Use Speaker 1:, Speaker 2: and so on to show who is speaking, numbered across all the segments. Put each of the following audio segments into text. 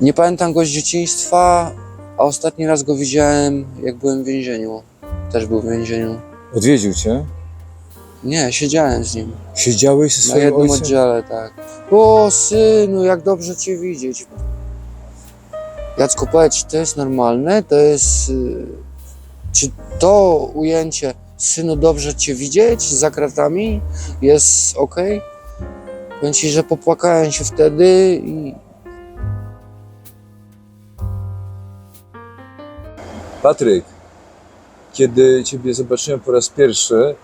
Speaker 1: Nie pamiętam go z dzieciństwa, a ostatni raz go widziałem, jak byłem w więzieniu. Też był w więzieniu.
Speaker 2: Odwiedził cię?
Speaker 1: Nie, siedziałem z nim.
Speaker 2: Siedziałeś ze
Speaker 1: Na
Speaker 2: swoim
Speaker 1: jednym
Speaker 2: ojcem?
Speaker 1: oddziale, tak. O, synu, jak dobrze cię widzieć. Jacku, powiedz, to jest normalne? To jest... y, Czy to ujęcie, synu, dobrze cię widzieć za kratami? Jest ok? Powiem ci, że popłakałem się wtedy i...
Speaker 2: Patryk, kiedy Ciebie zobaczyłem po raz pierwszy,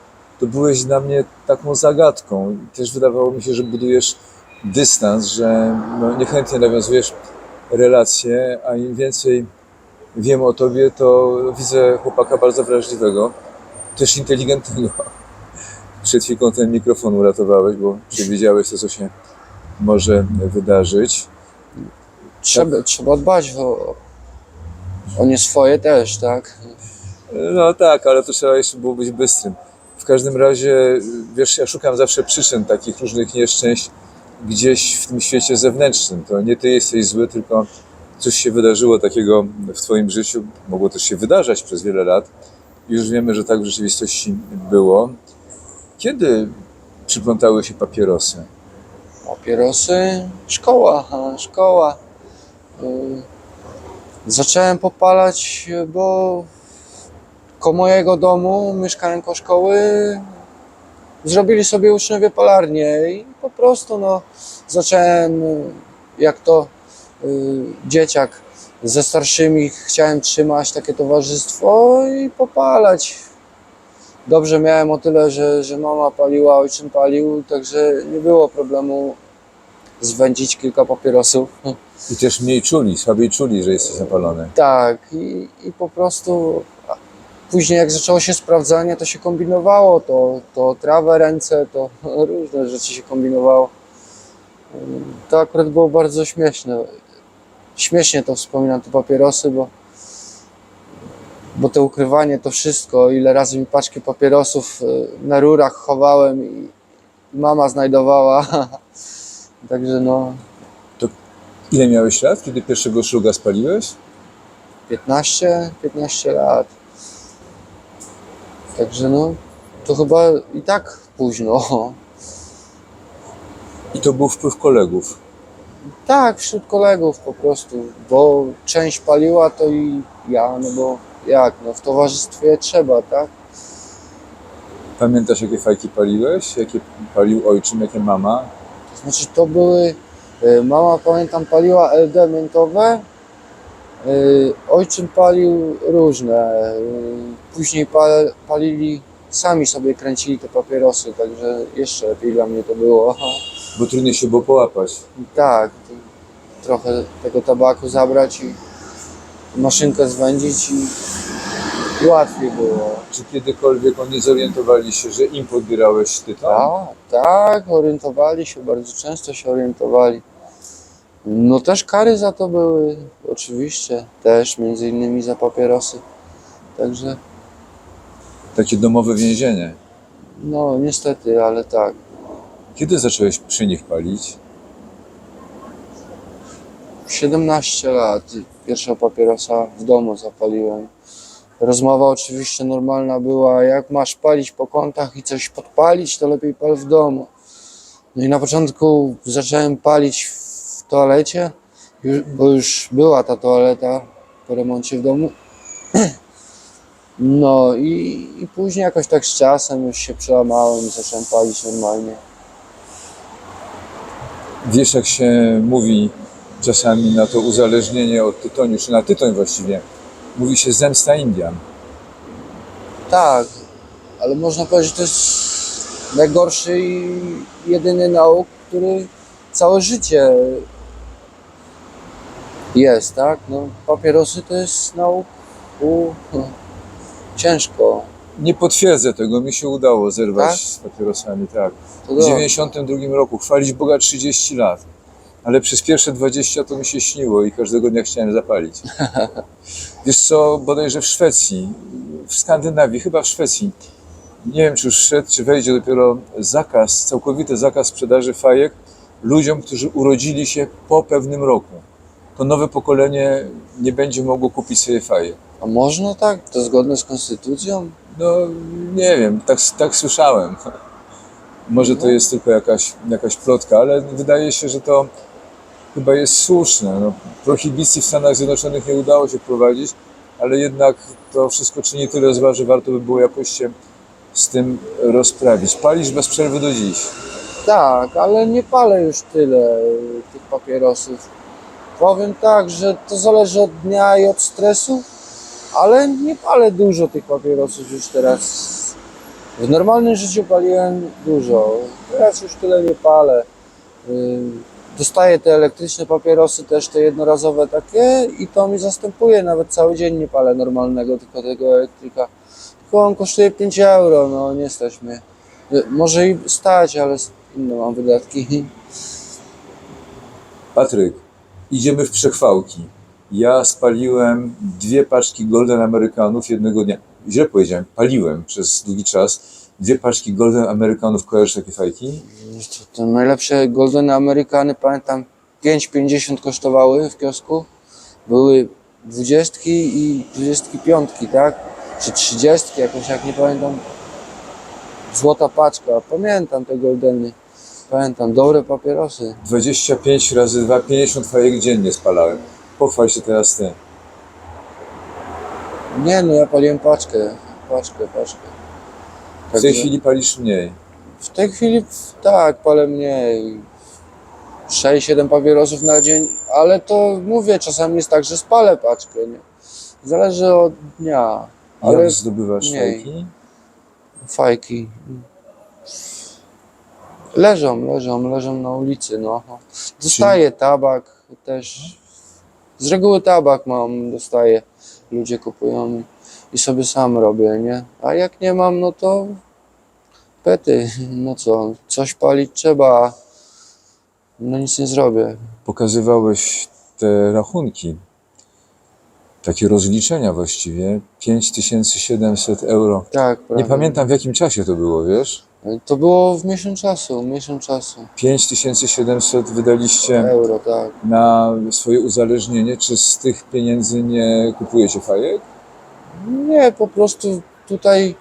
Speaker 2: to byłeś dla mnie taką zagadką. Też wydawało mi się, że budujesz dystans, że no, niechętnie nawiązujesz relacje, a im więcej wiem o Tobie, to widzę chłopaka bardzo wrażliwego, też inteligentnego. Przed chwilą ten mikrofon uratowałeś, bo przewidziałeś to, co się może wydarzyć.
Speaker 1: Trzeba, trzeba dbać o, o nie swoje też, tak?
Speaker 2: No tak, ale to trzeba jeszcze było być bystrym. W każdym razie, wiesz, ja szukam zawsze przyczyn takich różnych nieszczęść gdzieś w tym świecie zewnętrznym. To nie ty jesteś zły, tylko coś się wydarzyło takiego w twoim życiu. Mogło też się wydarzać przez wiele lat. Już wiemy, że tak w rzeczywistości było. Kiedy przyplątały się papierosy?
Speaker 1: Papierosy, szkoła, szkoła. Y, Zacząłem popalać, bo koło mojego domu, mieszkałem szkoły, zrobili sobie uczniowie palarnię i po prostu no, zacząłem, jak to y, dzieciak ze starszymi, chciałem trzymać takie towarzystwo i popalać. Dobrze miałem o tyle, że, że mama paliła, ojczym palił, także nie było problemu zwędzić kilka papierosów.
Speaker 2: I też mniej czuli, słabiej czuli, że jesteś zapalony.
Speaker 1: Tak, i, i po prostu później jak zaczęło się sprawdzanie, to się kombinowało, to, to trawę, ręce, to różne rzeczy się kombinowało. To akurat było bardzo śmieszne. Śmiesznie to wspominam, te papierosy, bo, bo to ukrywanie, to wszystko, ile razy mi paczki papierosów y, na rurach chowałem i mama znajdowała. Także no,
Speaker 2: Ile miałeś lat, kiedy pierwszego szluga spaliłeś?
Speaker 1: 15, 15 lat. Także no, to chyba i tak późno.
Speaker 2: I to był wpływ kolegów.
Speaker 1: Tak, wśród kolegów po prostu, bo część paliła to i ja, no bo jak, no w towarzystwie trzeba, tak?
Speaker 2: Pamiętasz, jakie fajki paliłeś? Jakie palił ojczym, jakie mama?
Speaker 1: Znaczy to były, y, mama pamiętam paliła LD miętowe, y, ojczym palił różne, y, później pal, palili, sami sobie kręcili te papierosy, także jeszcze lepiej dla mnie to było.
Speaker 2: Bo trudniej się było połapać.
Speaker 1: Tak, trochę tego tabaku zabrać i maszynkę zwędzić i łatwiej było.
Speaker 2: Czy kiedykolwiek oni zorientowali się, że im podbierałeś tytan?
Speaker 1: Tak, tak, orientowali się, bardzo często się orientowali. No też kary za to były, oczywiście, też między innymi za papierosy. Także,
Speaker 2: Takie domowe więzienie.
Speaker 1: no niestety, ale tak.
Speaker 2: Kiedy zacząłeś przy nich palić?
Speaker 1: 17 lat, pierwsza papierosa w domu zapaliłem. Rozmowa oczywiście normalna była, jak masz palić po kątach i coś podpalić, to lepiej pal w domu. No i na początku zacząłem palić w toalecie, bo już była ta toaleta po remoncie w domu. No i, i później jakoś tak z czasem już się przełamałem i zacząłem palić normalnie.
Speaker 2: Wiesz, jak się mówi czasami na to uzależnienie od tytoniu, czy na tytoń właściwie, mówi się zemsta Indian.
Speaker 1: Tak, ale można powiedzieć, że to jest najgorszy i jedyny nauk, który całe życie jest, tak? No, papierosy to jest nauk u, ciężko.
Speaker 2: Nie potwierdzę tego, mi się udało zerwać
Speaker 1: Tak?
Speaker 2: z papierosami, tak. W
Speaker 1: dobrze.
Speaker 2: 92 roku, chwalić Boga 30 lat. Ale przez pierwsze 20 to mi się śniło i każdego dnia chciałem zapalić. Wiesz co, bodajże w Szwecji, w Skandynawii, chyba w Szwecji, nie wiem czy już wszedł, czy wejdzie dopiero zakaz, całkowity zakaz sprzedaży fajek ludziom, którzy urodzili się po pewnym roku. to nowe pokolenie nie będzie mogło kupić sobie fajek.
Speaker 1: A można tak? To zgodne z konstytucją?
Speaker 2: No nie wiem, tak, tak słyszałem. Może to jest tylko jakaś, jakaś plotka, ale wydaje się, że to chyba jest słuszne. No, prohibicji w Stanach Zjednoczonych nie udało się wprowadzić, ale jednak to wszystko czyni tyle zła, że warto by było jakoś się z tym rozprawić. Palisz bez przerwy do dziś.
Speaker 1: Tak, ale nie palę już tyle y, tych papierosów. Powiem tak, że to zależy od dnia i od stresu, ale nie palę dużo tych papierosów już teraz. W normalnym życiu paliłem dużo, teraz już tyle nie palę. Dostaję te elektryczne papierosy, też te jednorazowe takie i to mi zastępuje. Nawet cały dzień nie palę normalnego, tylko tego elektryka. Tylko on kosztuje 5 euro, no nie stać mnie. Może i stać, ale inne mam wydatki.
Speaker 2: Patryk, idziemy w przechwałki. Ja spaliłem dwie paczki Golden Amerykanów jednego dnia. Źle powiedziałem, paliłem przez długi czas dwie paczki Golden Amerykanów. Kojarzysz takie fajki?
Speaker 1: To, to najlepsze Golden Amerykany, pamiętam, 5,50 kosztowały w kiosku. Były 20 i 25, tak? Czy 30, jakoś jak nie pamiętam. Złota paczka, pamiętam te Goldeny. Pamiętam, dobre papierosy.
Speaker 2: 25 razy 2, 50 fajek dziennie spalałem. Pochwal się teraz ty.
Speaker 1: Nie no, ja paliłem paczkę, paczkę, paczkę.
Speaker 2: W tej chwili palisz mniej.
Speaker 1: W tej chwili tak, palę mniej. 6-7 papierosów na dzień, ale to mówię, czasami jest tak, że spalę paczkę, nie? Zależy od dnia, ale
Speaker 2: Jak zdobywasz
Speaker 1: mniej.
Speaker 2: fajki?
Speaker 1: fajki. Leżą, leżą, leżą na ulicy, no. Dostaję tabak też. Z reguły tabak mam, dostaję. Ludzie kupują i sobie sam robię, nie? A jak nie mam, no to pety, no co, coś palić trzeba. No nic nie zrobię.
Speaker 2: Pokazywałeś te rachunki. Takie rozliczenia właściwie. 5700 euro.
Speaker 1: Tak,
Speaker 2: Nie
Speaker 1: prawda.
Speaker 2: pamiętam w jakim czasie to było, wiesz?
Speaker 1: To było w miesiąc czasu, miesiąc czasu.
Speaker 2: 5700 wydaliście
Speaker 1: Euro, tak.
Speaker 2: na swoje uzależnienie. Czy z tych pieniędzy nie kupujecie fajek?
Speaker 1: Nie, po prostu tutaj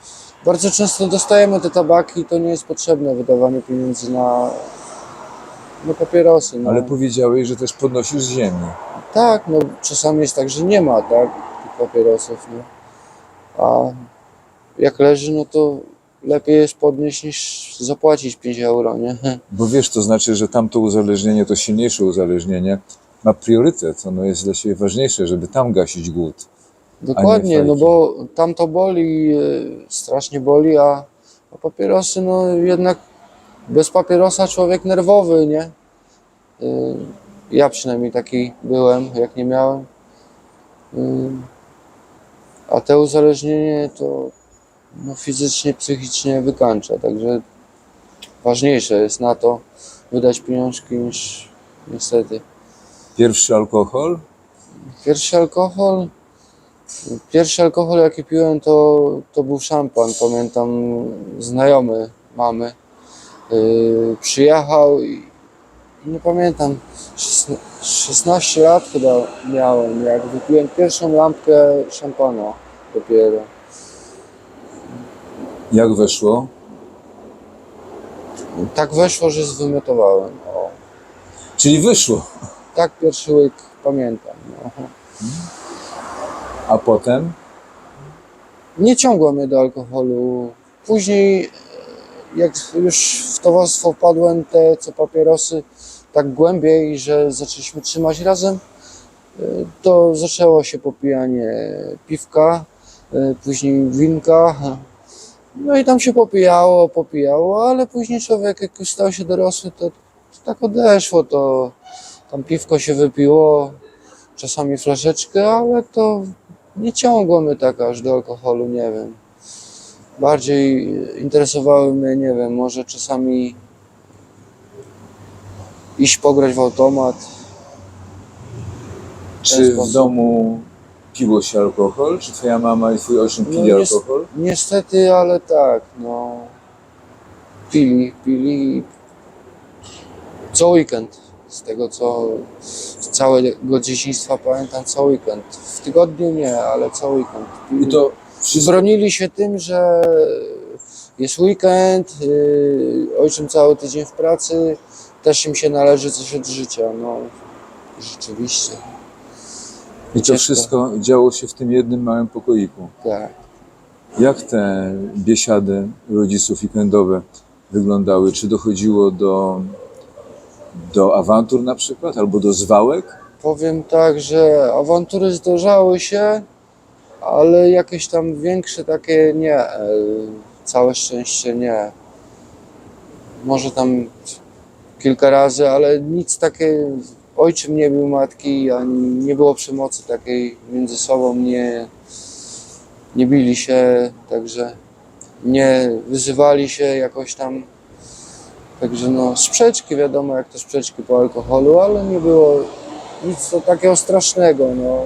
Speaker 1: bardzo często dostajemy te tabaki, to nie jest potrzebne wydawanie pieniędzy na, na papierosy. No.
Speaker 2: Ale powiedziałeś, że też podnosisz z ziemi.
Speaker 1: Tak, no czasami jest tak, że nie ma tak, tych papierosów, no. A jak leży, no to lepiej jest podnieść niż zapłacić 5 euro, nie?
Speaker 2: Bo wiesz, to znaczy, że tamto uzależnienie, to silniejsze uzależnienie ma priorytet. Ono jest dla Ciebie ważniejsze, żeby tam gasić głód.
Speaker 1: Dokładnie, no bo tam to boli, y, strasznie boli, a, a papierosy, no jednak bez papierosa człowiek nerwowy, nie? Y, Ja przynajmniej taki byłem, jak nie miałem. Y, A te uzależnienie to no, fizycznie, psychicznie wykańcza, także ważniejsze jest na to wydać pieniążki niż niestety.
Speaker 2: Pierwszy alkohol?
Speaker 1: Pierwszy alkohol. Pierwszy alkohol, jaki piłem, to, to był szampan. Pamiętam, znajomy mamy yy, przyjechał i nie pamiętam, szesna- 16 lat chyba miałem, jak wypiłem pierwszą lampkę szampana dopiero.
Speaker 2: Jak weszło?
Speaker 1: Tak weszło, że zwymiotowałem. O,
Speaker 2: Czyli wyszło.
Speaker 1: tak pierwszy łyk pamiętam. No.
Speaker 2: A potem?
Speaker 1: nie ciągło mnie do alkoholu. Później, e, jak już w towarzystwo wpadłem, te co papierosy, tak głębiej, że zaczęliśmy trzymać razem, e, to zaczęło się popijanie piwka, e, później winka. No i tam się popijało, popijało, ale później człowiek, jak już stał się dorosły, to, to tak odeszło. To tam piwko się wypiło, czasami flaszeczkę, ale to nie ciągło mnie tak aż do alkoholu, nie wiem. Bardziej interesowały mnie, nie wiem, może czasami iść pograć w automat.
Speaker 2: Czy w
Speaker 1: sposób.
Speaker 2: domu piło się alkohol? Czy Twoja mama i Twój ojczym pili
Speaker 1: No
Speaker 2: alkohol?
Speaker 1: Niestety, ale tak, no. Pili, pili. Co weekend. Z tego co z całego dzieciństwa pamiętam, co weekend. W tygodniu nie, ale co weekend.
Speaker 2: I to wszystko,
Speaker 1: Bronili się tym, że jest weekend, yy, ojczym cały tydzień w pracy, też im się należy coś od życia. No, rzeczywiście,
Speaker 2: i to wszystko działo się w tym jednym małym pokoiku.
Speaker 1: tak.
Speaker 2: Jak te biesiady rodziców weekendowe wyglądały? Czy dochodziło do, do awantur na przykład, albo do zwałek?
Speaker 1: Powiem tak, że awantury zdarzały się, ale jakieś tam większe takie nie. e, Całe szczęście nie. Może tam kilka razy, ale nic takie. Ojczym nie bił matki, ani nie było przemocy takiej między sobą, nie, nie bili się, także nie wyzywali się jakoś tam. Także no, sprzeczki, wiadomo jak to sprzeczki po alkoholu, ale nie było nic takiego strasznego, no.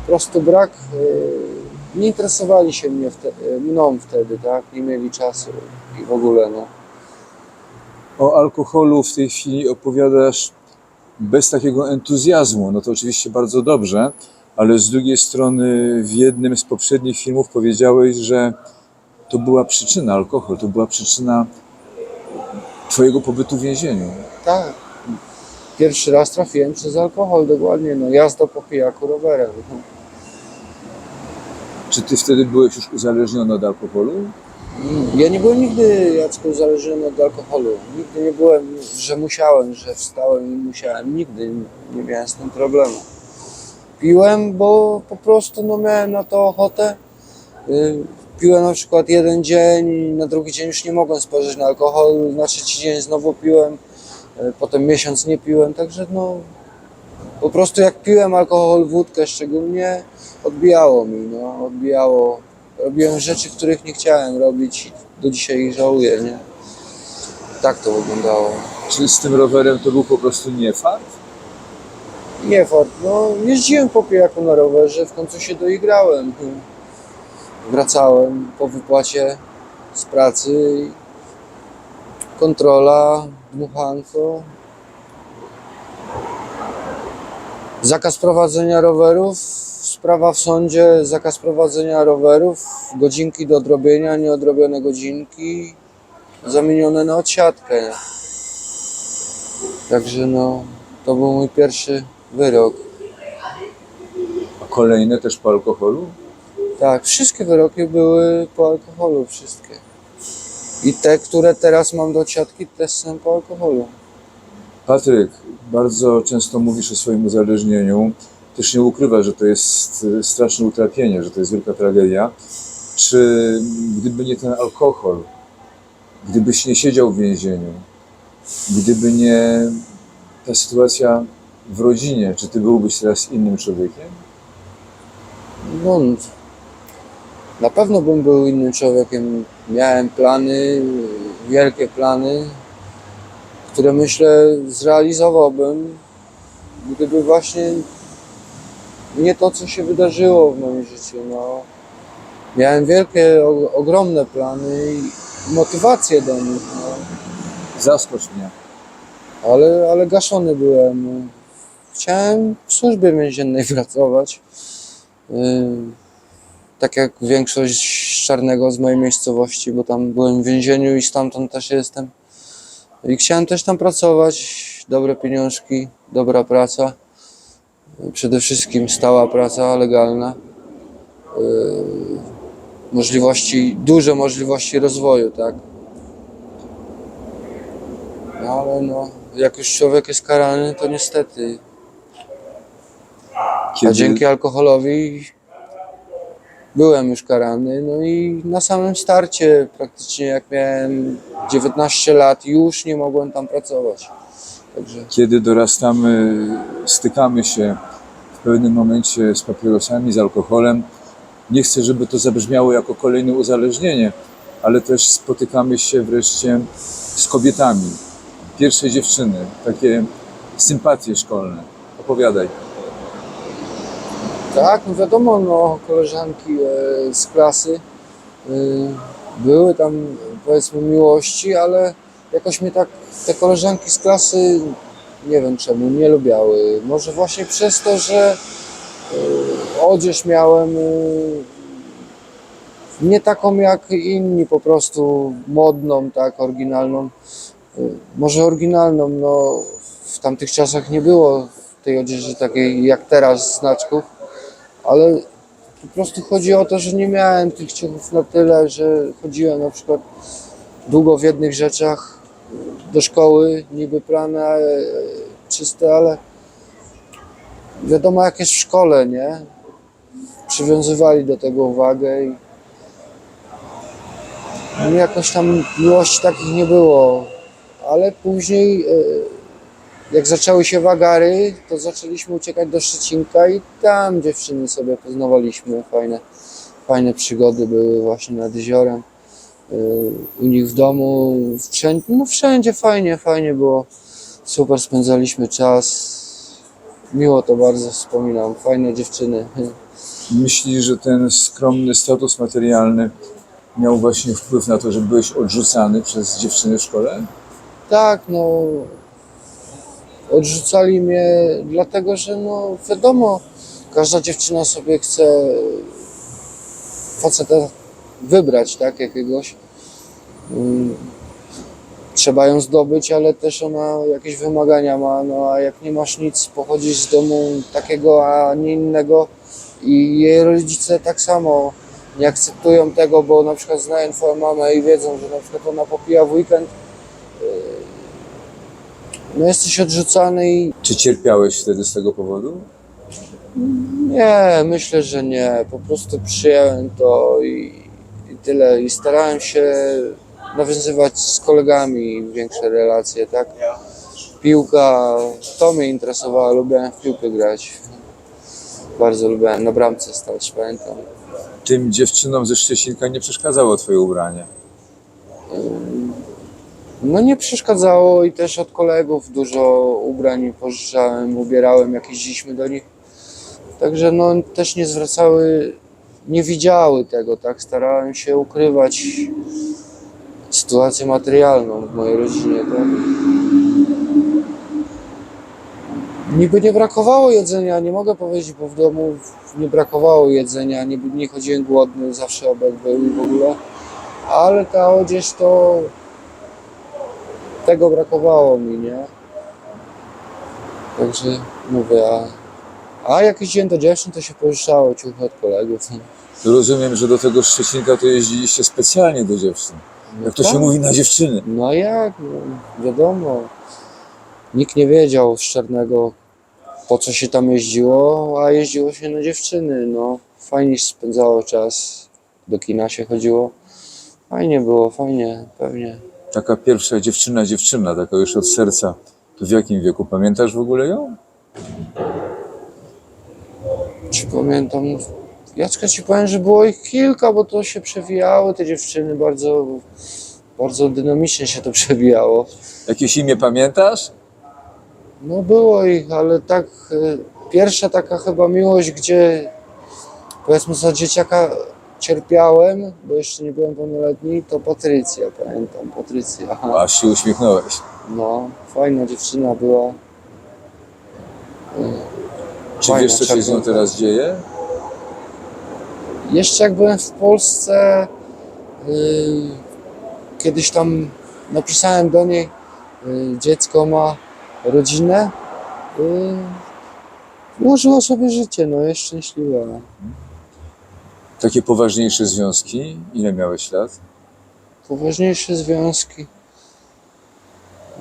Speaker 1: Po prostu brak, y, nie interesowali się mnie wte, y, mną wtedy, tak, nie mieli czasu i w ogóle, no.
Speaker 2: O alkoholu w tej chwili opowiadasz bez takiego entuzjazmu. No to oczywiście bardzo dobrze, ale z drugiej strony w jednym z poprzednich filmów powiedziałeś, że to była przyczyna alkohol, to była przyczyna Twojego pobytu w więzieniu.
Speaker 1: Tak. Pierwszy raz trafiłem przez alkohol, dokładnie, no, jazda po pijaku rowerem.
Speaker 2: Czy Ty wtedy byłeś już uzależniony od alkoholu?
Speaker 1: Ja nie byłem nigdy, Jacku, uzależniony od alkoholu. Nigdy nie byłem, że musiałem, że wstałem i musiałem. Nigdy nie miałem z tym problemu. Piłem, bo po prostu no, miałem na to ochotę. Piłem na przykład jeden dzień, na drugi dzień już nie mogłem spożyć na alkohol, na trzeci dzień znowu piłem, y, potem miesiąc nie piłem, także no po prostu jak piłem alkohol, wódkę szczególnie, odbijało mi, no, odbijało. Robiłem rzeczy, których nie chciałem robić i do dzisiaj ich żałuję, nie? Tak to wyglądało.
Speaker 2: Czy z tym rowerem to był po prostu nie fart?
Speaker 1: Nie fakt, no jeździłem po pijaku na rowerze, w końcu się doigrałem. Wracałem po wypłacie z pracy, kontrola, dmuchanko. Zakaz prowadzenia rowerów, sprawa w sądzie, zakaz prowadzenia rowerów, godzinki do odrobienia, nieodrobione godzinki, zamienione na odsiadkę. Także no, to był mój pierwszy wyrok.
Speaker 2: A kolejne też po alkoholu?
Speaker 1: Tak, wszystkie wyroki były po alkoholu, wszystkie. I te, które teraz mam do siatki, też są po alkoholu.
Speaker 2: Patryk, bardzo często mówisz o swoim uzależnieniu. Też nie ukrywasz, że to jest e, straszne utrapienie, że to jest wielka tragedia. Czy gdyby nie ten alkohol, gdybyś nie siedział w więzieniu, gdyby nie ta sytuacja w rodzinie, czy ty byłbyś teraz innym człowiekiem?
Speaker 1: No, na pewno bym był innym człowiekiem. Miałem plany, wielkie plany, które myślę zrealizowałbym, gdyby właśnie nie to, co się wydarzyło w moim życiu. No. Miałem wielkie, o, ogromne plany i motywację do nich. No.
Speaker 2: Zaskocz mnie.
Speaker 1: ale, ale gaszony byłem. Chciałem w służbie więziennej pracować. Yy, Tak jak większość czarnego z mojej miejscowości, bo tam byłem w więzieniu i stamtąd też jestem. I chciałem też tam pracować. Dobre pieniążki, dobra praca. Przede wszystkim stała praca, legalna. Yy, Możliwości, duże możliwości rozwoju, tak? No ale no, jak już człowiek jest karany, to niestety. A dzięki alkoholowi byłem już karany. No i na samym starcie, praktycznie jak miałem 19 lat, już nie mogłem tam pracować. Także
Speaker 2: kiedy dorastamy, stykamy się w pewnym momencie z papierosami, z alkoholem. Nie chcę, żeby to zabrzmiało jako kolejne uzależnienie, ale też spotykamy się wreszcie z kobietami. Pierwsze dziewczyny, takie sympatie szkolne. Opowiadaj.
Speaker 1: Tak, no wiadomo, no, koleżanki e, z klasy e, były tam powiedzmy miłości, ale jakoś mnie tak te koleżanki z klasy Nie wiem czemu, nie lubiały. Może właśnie przez to, że y, odzież miałem nie taką jak inni, po prostu modną, tak, oryginalną. Może oryginalną, no w tamtych czasach nie było tej odzieży takiej jak teraz znaczków, ale po prostu chodzi o to, że nie miałem tych ciuchów na tyle, że chodziłem na przykład długo w jednych rzeczach do szkoły, niby prane, e, czyste, ale wiadomo jak jest w szkole, nie? Przywiązywali do tego uwagę i no jakoś tam miłości takich nie było, ale później e, jak zaczęły się wagary, to zaczęliśmy uciekać do Szczecinka i tam dziewczyny sobie poznawaliśmy, fajne, fajne przygody były właśnie nad jeziorem. Y, u nich w domu, wszędzie, no wszędzie fajnie, fajnie było, super spędzaliśmy czas, miło to bardzo wspominam, fajne dziewczyny.
Speaker 2: Myślisz, że ten skromny status materialny miał właśnie wpływ na to, że byłeś odrzucany przez dziewczyny w szkole?
Speaker 1: Tak, no odrzucali mnie dlatego, że no wiadomo, każda dziewczyna sobie chce faceta wybrać, tak, jakiegoś. Mm, Trzeba ją zdobyć, ale też ona jakieś wymagania ma, no a jak nie masz nic, pochodzisz z domu takiego, a nie innego i jej rodzice tak samo nie akceptują tego, bo na przykład znają twoją mamę i wiedzą, że na przykład ona popija w weekend, no jesteś odrzucany i
Speaker 2: Czy cierpiałeś wtedy z tego powodu?
Speaker 1: nie, myślę, że nie. Po prostu przyjąłem to i, i tyle. I starałem się nawiązywać z kolegami większe relacje, tak? Piłka, to mnie interesowało, lubiłem w piłkę grać. Bardzo lubiłem na bramce stać, pamiętam.
Speaker 2: Tym dziewczynom ze Szczecinka nie przeszkadzało twoje ubranie.
Speaker 1: No nie przeszkadzało i też od kolegów dużo ubrań pożyczałem, ubierałem, jak jeździliśmy do nich. Także no też nie zwracały, nie widziały tego, tak? Starałem się ukrywać sytuację materialną w mojej rodzinie, tak? Niby nie brakowało jedzenia, nie mogę powiedzieć, bo w domu nie brakowało jedzenia, nie, nie chodziłem głodny, zawsze obiad był i w ogóle. Ale ta odzież to tego brakowało mi, nie? Także mówię, a, a jak jeździłem do dziewczyn, to się pożyczało ciuchy od kolegów.
Speaker 2: Rozumiem, że do tego Szczecinka to jeździliście specjalnie do dziewczyn. Jak to się
Speaker 1: tak.
Speaker 2: mówi na dziewczyny.
Speaker 1: No jak, no, wiadomo. Nikt nie wiedział z Czarnego, po co się tam jeździło, a jeździło się na dziewczyny, no. Fajnie się spędzało czas, do kina się chodziło. Fajnie było, fajnie, pewnie.
Speaker 2: Taka pierwsza dziewczyna, dziewczyna, taka już od serca. To w jakim wieku? Pamiętasz w ogóle ją?
Speaker 1: Czy pamiętam? Jacka ci powiem, że było ich kilka, bo to się przewijało, te dziewczyny bardzo, bardzo dynamicznie się to przewijało.
Speaker 2: Jakieś imię pamiętasz?
Speaker 1: No było ich, ale tak e, pierwsza taka chyba miłość, gdzie powiedzmy za dzieciaka cierpiałem, bo jeszcze nie byłem pełnoletni, to Patrycja, pamiętam, Patrycja.
Speaker 2: Aż się uśmiechnąłeś.
Speaker 1: No, fajna dziewczyna była.
Speaker 2: Czy
Speaker 1: Fajna,
Speaker 2: wiesz, co się z nią teraz dzieje?
Speaker 1: Jeszcze jak byłem w Polsce, yy, kiedyś tam napisałem do niej, yy, dziecko ma rodzinę, yy, ułożyła sobie życie, no jest szczęśliwa.
Speaker 2: Takie poważniejsze związki? Ile miałeś lat?
Speaker 1: Poważniejsze związki.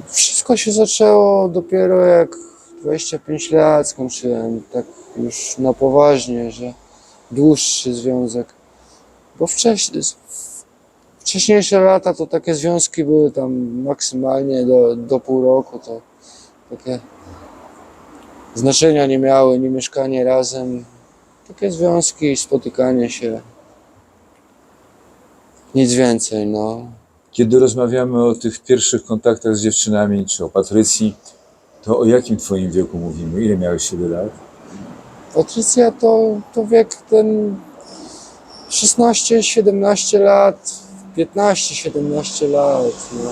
Speaker 1: Wszystko się zaczęło dopiero jak 25 lat skończyłem, tak już na poważnie, że dłuższy związek. Bo wcześniej, wcześniejsze lata to takie związki były tam maksymalnie do, do pół roku, to takie znaczenia nie miały, nie mieszkanie razem. Takie związki, spotykanie się. Nic więcej, no.
Speaker 2: Kiedy rozmawiamy o tych pierwszych kontaktach z dziewczynami, czy o Patrycji, to o jakim twoim wieku mówimy? Ile miałeś wtedy lat?
Speaker 1: Patrycja to, to wiek ten 16-17 lat, 15-17 lat, no.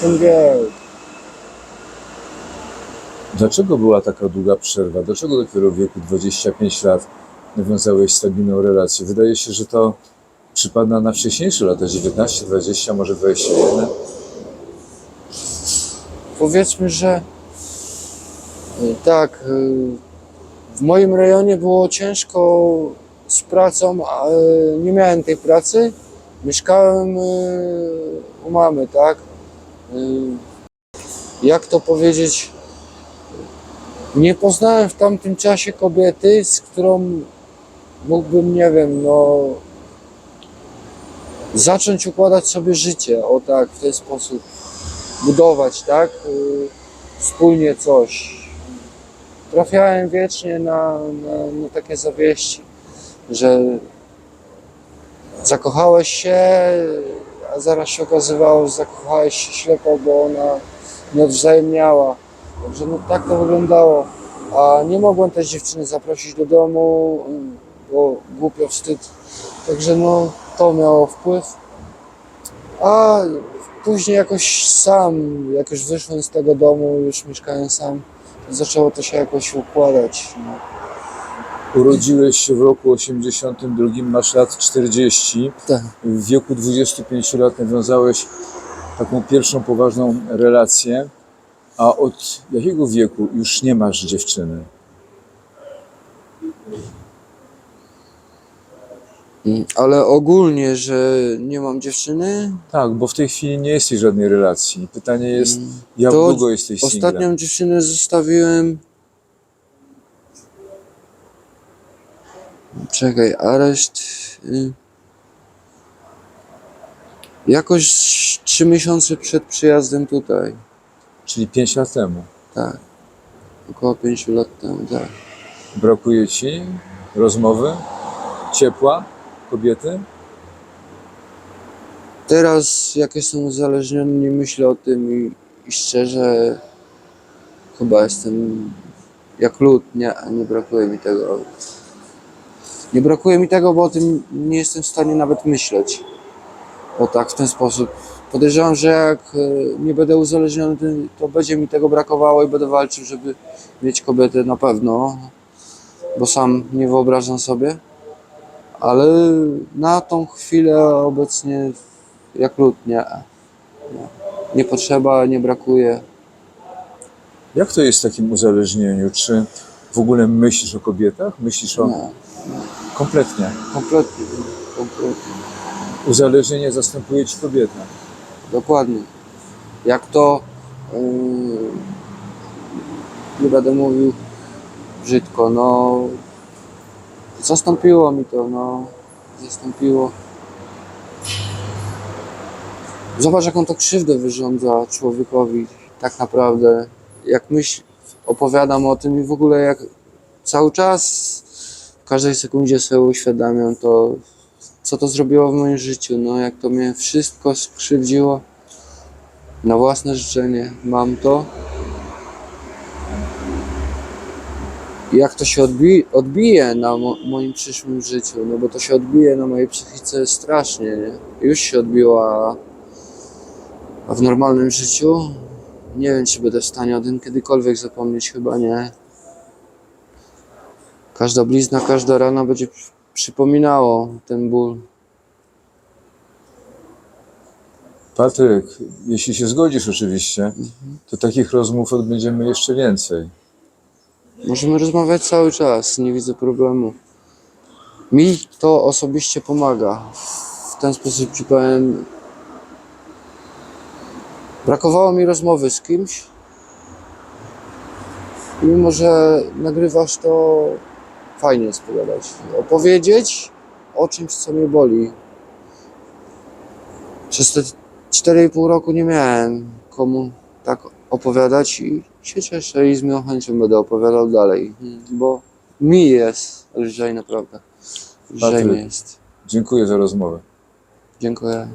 Speaker 1: Ten wiek.
Speaker 2: Dlaczego była taka długa przerwa? Dlaczego dopiero w wieku 25 lat nawiązałeś stabilną relację? Wydaje się, że to przypada na wcześniejsze lata, 19, 20, może 21.
Speaker 1: Powiedzmy, że y, tak, y, w moim rejonie było ciężko z pracą, y, nie miałem tej pracy. Mieszkałem u mamy, tak? Jak to powiedzieć? Nie poznałem w tamtym czasie kobiety, z którą mógłbym, nie wiem, no zacząć układać sobie życie, o tak, w ten sposób budować, tak? Y, Wspólnie coś. Trafiałem wiecznie na, na, na takie zawieści, że zakochałeś się, a zaraz się okazywało, że zakochałeś się ślepo, bo ona nie odwzajemniała. Także no tak to wyglądało. A nie mogłem też dziewczyny zaprosić do domu, y, bo głupio wstyd. Także no to miało wpływ. A później jakoś sam, jak już wyszłem z tego domu, już mieszkałem sam, zaczęło to się jakoś układać. No.
Speaker 2: Urodziłeś się w roku 82, masz lat 40.
Speaker 1: Tak.
Speaker 2: W wieku 25 lat nawiązałeś taką pierwszą poważną relację, a od jakiego wieku już nie masz dziewczyny?
Speaker 1: Mm, Ale ogólnie, że nie mam dziewczyny,
Speaker 2: Tak, bo w tej chwili nie jesteś w żadnej relacji. Pytanie jest, jak
Speaker 1: To
Speaker 2: długo jesteś singlem?
Speaker 1: ostatnią dziewczynę zostawiłem. Czekaj, areszt. y, Jakoś trzy miesiące przed przyjazdem tutaj.
Speaker 2: Czyli 5 lat temu.
Speaker 1: Tak. Około pięciu lat temu, tak.
Speaker 2: Brakuje ci rozmowy, ciepła, kobiety?
Speaker 1: Teraz, jak jestem uzależniony, nie myślę o tym i, i szczerze chyba jestem jak lód. Nie, nie brakuje mi tego. Nie brakuje mi tego, bo o tym nie jestem w stanie nawet myśleć. O tak, w ten sposób. Podejrzewam, że jak e, nie będę uzależniony, to będzie mi tego brakowało i będę walczył, żeby mieć kobietę na pewno, bo sam nie wyobrażam sobie. Ale na tą chwilę obecnie jak lód, nie. Nie, nie potrzeba, nie brakuje.
Speaker 2: Jak to jest w takim uzależnieniu? Czy w ogóle myślisz o kobietach? Myślisz o...
Speaker 1: Nie,
Speaker 2: Kompletnie.
Speaker 1: kompletnie, kompletnie.
Speaker 2: Uzależnienie zastępuje ci kobieta.
Speaker 1: Dokładnie. Jak to, yy, nie będę mówił brzydko, no zastąpiło mi to, no zastąpiło. Zobacz, jaką to krzywdę wyrządza człowiekowi tak naprawdę. Jak myśl, opowiadam o tym i w ogóle jak cały czas, w każdej sekundzie sobie uświadamiam to, co to zrobiło w moim życiu, no jak to mnie wszystko skrzywdziło na własne życzenie. Mam to. Jak to się odbi odbije na mo moim przyszłym życiu, no bo to się odbije na mojej psychice strasznie, nie? Już się odbiła, a w normalnym życiu nie wiem, czy będę w stanie o tym kiedykolwiek zapomnieć, chyba nie. Każda blizna, każda rana będzie przypominało ten ból.
Speaker 2: Patryk, jeśli się zgodzisz oczywiście, to takich rozmów odbędziemy jeszcze więcej.
Speaker 1: Możemy rozmawiać cały czas, nie widzę problemu. Mi to osobiście pomaga. W ten sposób ci powiem. Brakowało mi rozmowy z kimś. I Mimo, że nagrywasz, to fajnie jest pogadać. Opowiedzieć o czymś, co mnie boli. Przez te 4,5 roku nie miałem komu tak opowiadać i się cieszę i z miłą chęcią będę opowiadał dalej, bo mi jest lżej naprawdę. Lżej mi jest.
Speaker 2: Dziękuję za rozmowę.
Speaker 1: Dziękuję.